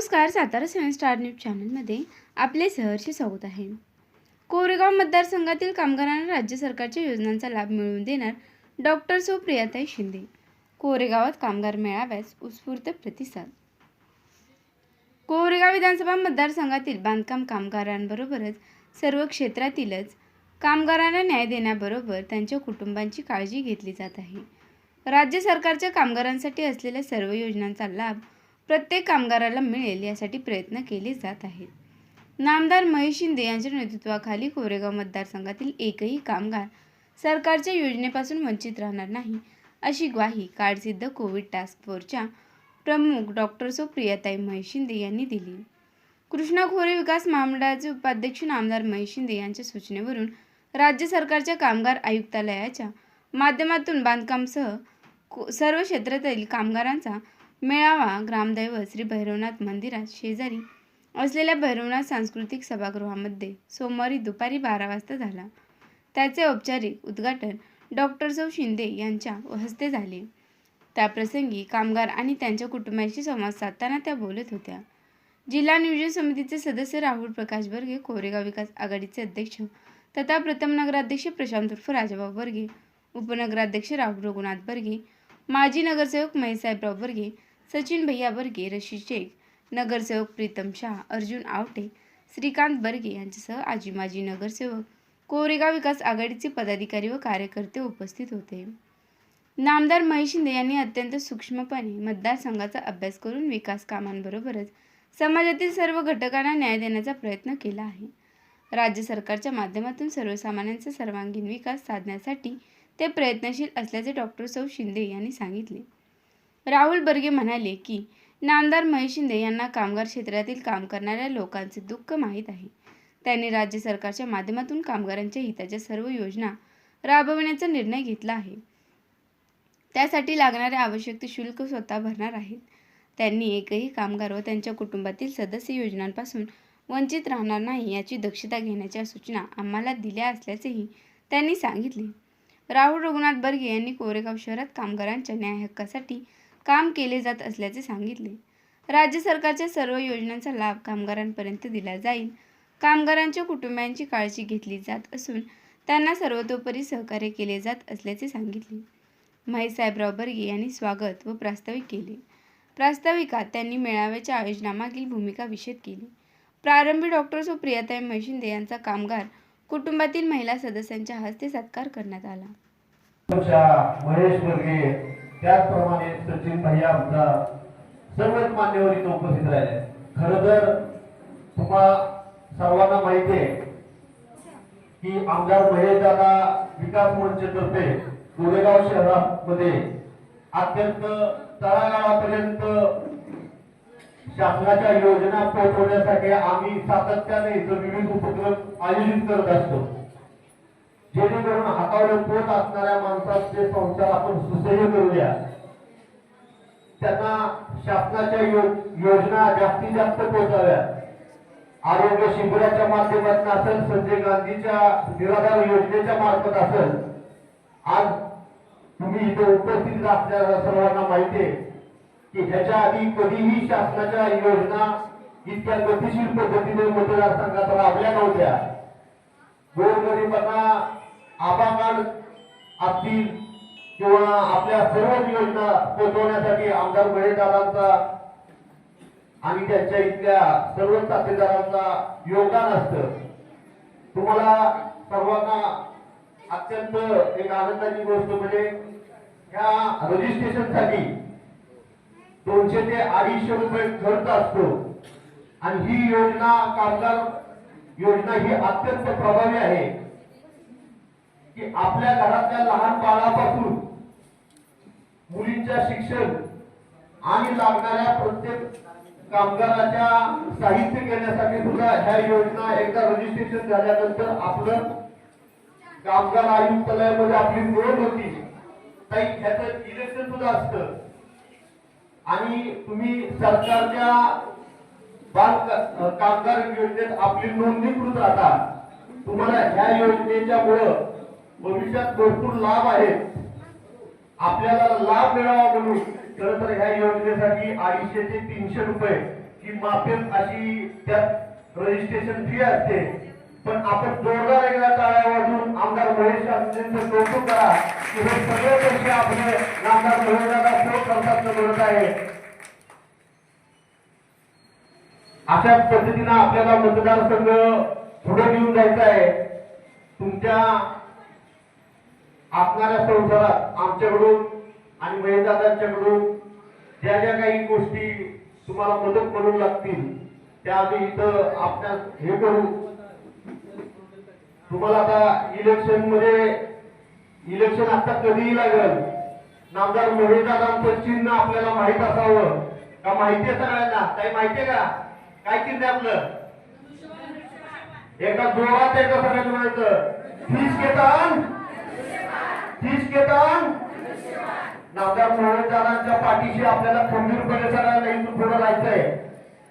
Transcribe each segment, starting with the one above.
नमस्कार सातारा सेवन star news चॅनलमध्ये आपले सहर्ष स्वागत आहे. कोरेगाव मतदारसंघातील कामगारांना राज्य सरकारच्या योजनांचा लाभ मिळवून देणार डॉक्टर सुप्रियाताई शिंदे. कोरेगावात कामगार मेळाव्यास उत्स्फूर्त प्रतिसाद. कोरेगाव विधानसभा मतदारसंघातील बांधकाम कामगारांबरोबरच सर्व क्षेत्रातीलच कामगारांना न्याय देण्याबरोबर त्यांच्या कुटुंबांची काळजी घेतली जात आहे. राज्य सरकारच्या कामगारांसाठी असलेल्या सर्व योजनांचा लाभ प्रत्येक कामगाराला मिळेल यासाठी प्रयत्न केले जात आहेत. नामदार महेश शिंदे यांच्या नेतृत्वाखाली कोरेगाव मतदारसंघातील एकही कामगार सरकारच्या योजनेपासून वंचित राहणार नाही अशी ग्वाही काळसिद्ध कोविड टास्क फोर्सच्या प्रमुख डॉक्टर सुप्रियाताई महेश शिंदे यांनी दिली. कृष्णा खोरे विकास महामंडळाचे उपाध्यक्ष नामदार महेश शिंदे यांच्या सूचनेवरून राज्य सरकारच्या कामगार आयुक्तालयाच्या माध्यमातून बांधकामसह को- सर्व क्षेत्रातील कामगारांचा मेळावा ग्रामदैवत श्री भैरवनाथ मंदिरात शेजारी असलेल्या भैरवनाथ सांस्कृतिक सभागृहामध्ये सोमवारी दुपारी बारा वाजता झाला. त्याचे औपचारिक उद्घाटन डॉक्टर सौ शिंदे यांच्या हस्ते झाले. त्याप्रसंगी कामगार आणि त्यांच्या कुटुंबाशी संवाद साधताना त्या बोलत होत्या. जिल्हा नियोजन समितीचे सदस्य राहुल प्रकाश बर्गे कोरेगाव विकास आघाडीचे अध्यक्ष तथा प्रथम नगराध्यक्ष प्रशांत उर्फ राजाभाऊ बर्गे उपनगराध्यक्ष राहुल रघुनाथ बर्गे माजी नगरसेवक महेशसाहेबराव बर्गे सचिन भैया बर्गे रशी शेख नगरसेवक प्रीतम शाह अर्जुन आवटे श्रीकांत बर्गे यांच्यासह आजी माजी नगरसेवक कोरेगाव विकास आघाडीचे पदाधिकारी व कार्यकर्ते उपस्थित होते. नामदार महेश शिंदे यांनी अत्यंत सूक्ष्मपणे मतदारसंघाचा अभ्यास करून विकास कामांबरोबरच समाजातील सर्व घटकांना न्याय देण्याचा प्रयत्न केला आहे. राज्य सरकारच्या माध्यमातून सर्वसामान्यांचा सर्वांगीण विकास साधण्यासाठी ते प्रयत्नशील असल्याचे डॉक्टर सौ शिंदे यांनी सांगितले. राहुल बर्गे म्हणाले की नामदार महेश शिंदे यांना कामगार क्षेत्रातील काम करणाऱ्या लोकांचे दुःख माहीत आहे. त्यांनी राज्य सरकारच्या माध्यमातून कामगारांच्या हिताच्या सर्व योजना राबविण्याचा निर्णय घेतला आहे. त्यासाठी लागणारे आवश्यक ते शुल्क स्वतः भरणार आहेत. त्यांनी एकही कामगार व त्यांच्या कुटुंबातील सदस्य योजनांपासून वंचित राहणार नाही याची दक्षता घेण्याच्या सूचना आम्हाला दिल्या असल्याचेही त्यांनी सांगितले. राहुल रघुनाथ बर्गे यांनी कोरेगाव शहरात कामगारांच्या न्याय हक्कासाठी काम केले जात असल्याचे सांगितले. राज्य सरकारच्या सर्व योजनांचा लाभ कामगारांपर्यंत दिला जाईल. कामगारांच्या कुटुंबियांची काळजी घेतली जात असून त्यांना सर्वतोपरी सहकार्य केले जात असल्याचे सांगितले. महेश बर्गे यांनी स्वागत व प्रास्ताविक केले. प्रास्ताविकात त्यांनी मेळाव्याच्या आयोजनामागील भूमिका विषद केली. प्रारंभी डॉक्टर सुप्रियाताई मैशिंदे यांचा कामगार कुटुंबातील महिला सदस्यांच्या हस्ते सत्कार करण्यात आला. महेश त्याचप्रमाणे सचिन भैया आमचा सर्वच मान्यवर इथं उपस्थित राहिले. खर तर तुम्हा सर्वांना माहिती आहे की आमदार महेश दादा विकास मंचतर्फे गोरेगाव शहरामध्ये अत्यंत तळागाळापर्यंत शासनाच्या योजना पोहोचवण्यासाठी आम्ही सातत्याने इथं विविध उपक्रम आयोजित करत असतो. जेणेकरून हातावर पोट असणाऱ्या माणसाचे संसार आपण सुसह्य करूया. त्यांना शासनाच्या योजना जास्तीत जास्त पोहोचाव्या आरोग्य शिबिराच्या माध्यमातून असेल संजय गांधीच्या निराधार योजनेच्या मार्फत असेल आज तुम्ही इथे उपस्थित असणाऱ्या सर्वांना माहिती आहे की ह्याच्या आधी कधीही शासनाच्या योजना इतक्या गतिशील पद्धतीने मतदारसंघात राबल्या नव्हत्या. गोरगरिबांना आबा असतील किंवा आपल्या सर्वच योजना पोहोचवण्यासाठी आमदार महेशदारांचा आणि त्यांच्या इथल्या सर्व साथीदारांचा योगदान असतं. तुम्हाला सर्वांना अत्यंत एक आनंदाची गोष्ट म्हणजे या रजिस्ट्रेशनसाठी दोनशे ते अडीचशे रुपये खर्च असतो. आणि ही योजना कामगार योजना ही अत्यंत प्रभावी आहे. की आपल्या घरातल्या लहान बाळापासून मुलींच्या शिक्षण आणि लागणाऱ्या प्रत्येक कामगाराच्या साहित्य घेण्यासाठी सुद्धा ह्या योजना एकदा रजिस्ट्रेशन झाल्यानंतर आपलं कामगार आयुक्तालयामध्ये आपली नोंद होती. काही ह्याचं इलेक्शन सुद्धा असतं. आणि तुम्ही सरकारच्या बाल कामगार योजनेत आपली नोंदणीकृत राहता. तुम्हाला ह्या योजनेच्या मुळे भविष्यात भरपूर लाभ आहेत. आपल्याला लाभ मिळावा म्हणून. खर तर ह्या योजनेसाठी अडीचशे ते तीनशे रुपये ही माफेल अशी त्यात रजिस्ट्रेशन फी असते. पण आपण जोरदार एकदा टाळ्या वाजून आमदार महेश शास्त्रींचं कौतुक करा की हे सगळे पैसे आपले आमदार महेशदादा शोध करतात मिळत आहे. अशा पद्धतीनं आपल्याला मतदारसंघ पुढे घेऊन जायचा आहे. तुमच्या आपणाऱ्या संसारात आमच्याकडून आणि महेशदादांच्याकडून ज्या ज्या काही गोष्टी तुम्हाला मदत करून लागतील त्या आम्ही इथं आपल्या हे करू. तुम्हाला आता इलेक्शनमध्ये इलेक्शन आता कधीही लागेल. नामदार महेशदादांचं चिन्ह आपल्याला माहीत असावं. का माहिती आहे सगळ्यांना? काही माहितीये का? काय चिन्ह आपलं? एका जोरात एका सगळ्यांना म्हणायचं फीस घेतात फीस घेतान नामदार महेशदादांच्या पाठीशी आपल्याला खंबीरपणे सगळ्यांना इथून पुढे जायचंय.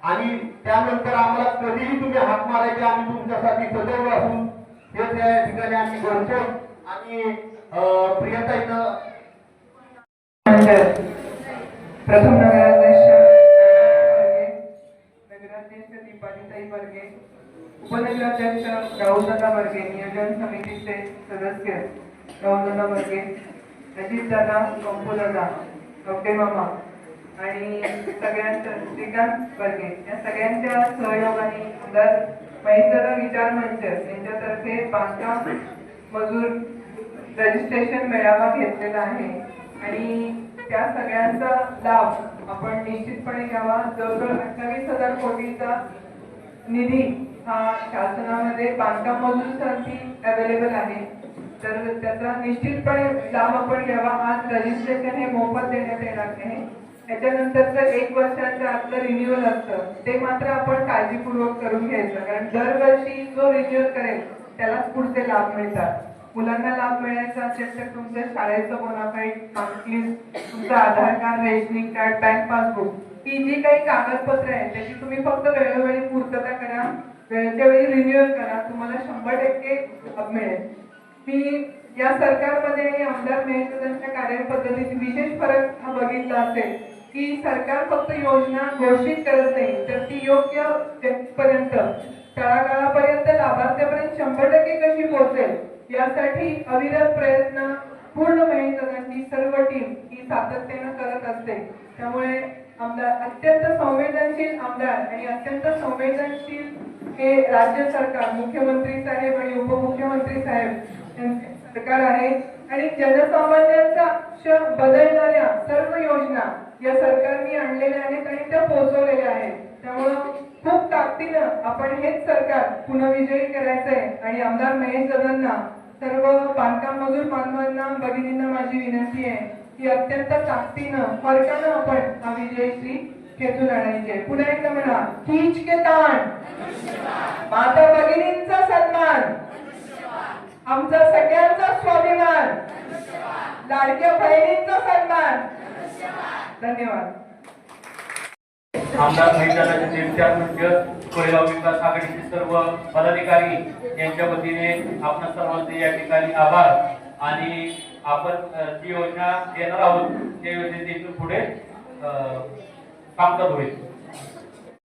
आणि त्यानंतर आम्हाला कधीही तुम्ही हात मारायचे आम्ही तुमच्यासाठी सदैव असून हे त्या ठिकाणी आम्ही घडतो आणि अं, प्रियताईनं प्रथम नगराध्यक्ष नगराध्यक्ष दीपालीताई वर्गे उपनगराध्यक्ष राहुलदादा वर्गे नियोजन समितीचे सदस्य राहुलदादा वर्गे म्हणजे अजितदादा कंपूदादा कवटे मामा आणि सगळ्यांचं श्रीकांत वर्गे या सगळ्यांच्या सहयोगाने आमदार महेशदादा विचार मंच यांच्यातर्फे बांधकाम मजूर रजिस्ट्रेशन मेळावा घेतलेला आहे. आणि त्या सगळ्यांचा लाभ आपण निश्चितपणे घ्यावा. जवळजवळ अठ्ठावीस हजार कोटीचा निधी हा शासनामध्ये बांधकाम मजूरसाठी अवेलेबल आहे. तर त्याचा निश्चितपणे लाभ आपण घ्यावा. आज रजिस्ट्रेशन हे मोफत देण्यात येणार नाही. त्याच्यानंतरचं एक वर्षाचं आपलं रिन्युअल असतं. ते मात्र आपण काळजीपूर्वक करून घ्यायचं. कारण दरवर्षी जो रिन्युअल करेल त्यालाच पुढचे लाभ मिळतात. मुलांना लाभ मिळायचा असेल तर तुमच्या शाळेचं बोनाफाईड मार्कलिस्ट तुमचं Aadhaar card rationing card bank passbook ही जी काही कागदपत्र आहेत त्याची तुम्ही फक्त वेळोवेळी पूर्तता करा. वेळच्या वेळी रिन्युअल करा. तुम्हाला शंभर टक्के मिळेल. मी या सरकारमध्ये आणि आमदार मेहतांच्या कार्यपद्धतीत विशेष फरक हा बघितला असेल की सरकार फक्त योजना घोषित करत नाही तर ती योग्य व्यक्तीपर्यंत तळागाळापर्यंत लाभार्थ्यापर्यंत शंभर टक्के कशी पोहोचेल यासाठी अविरत प्रयत्न पूर्ण मेहनतांची सर्व टीम ही सातत्यानं करत असते. त्यामुळे आमदार अत्यंत संवेदनशील आमदार आणि अत्यंत संवेदनशील हे राज्य सरकार मुख्यमंत्री साहेब आणि उपमुख्यमंत्री साहेब सरकार आहे. आणि जनसामान्यांचा श बदलणाऱ्या सर्व योजना या सरकारने आणलेल्या आहेत आणि त्या पोहोचवलेल्या आहेत. त्यामुळं खूप ताकदीनं आपण हेच सरकार पुन्हा विजयी करायचंय. आणि आमदार महेश दादांना सर्व बांधकाम मजूर बांधवांना भगिनींना माझी विनंती आहे की अत्यंत ताकदीनं फरकानं आपण हा विजयश्री खेचून आणायचे पुन्हा एकदा म्हणा खीच के ताण माता भगिनींचा सन्मान. आमचा सगळ्यांचा स्वाभिमान. लाडक्या बहिणींचा सन्मान. धन्यवाद. आमदार महिलांच्या कोरेगाव विकास आघाडीचे सर्व पदाधिकारी यांच्या वतीने आपण सर्वांचे या ठिकाणी आभार. आणि आपण जी योजना देणार आहोत त्या योजनेत पुढे कामकाज होईल.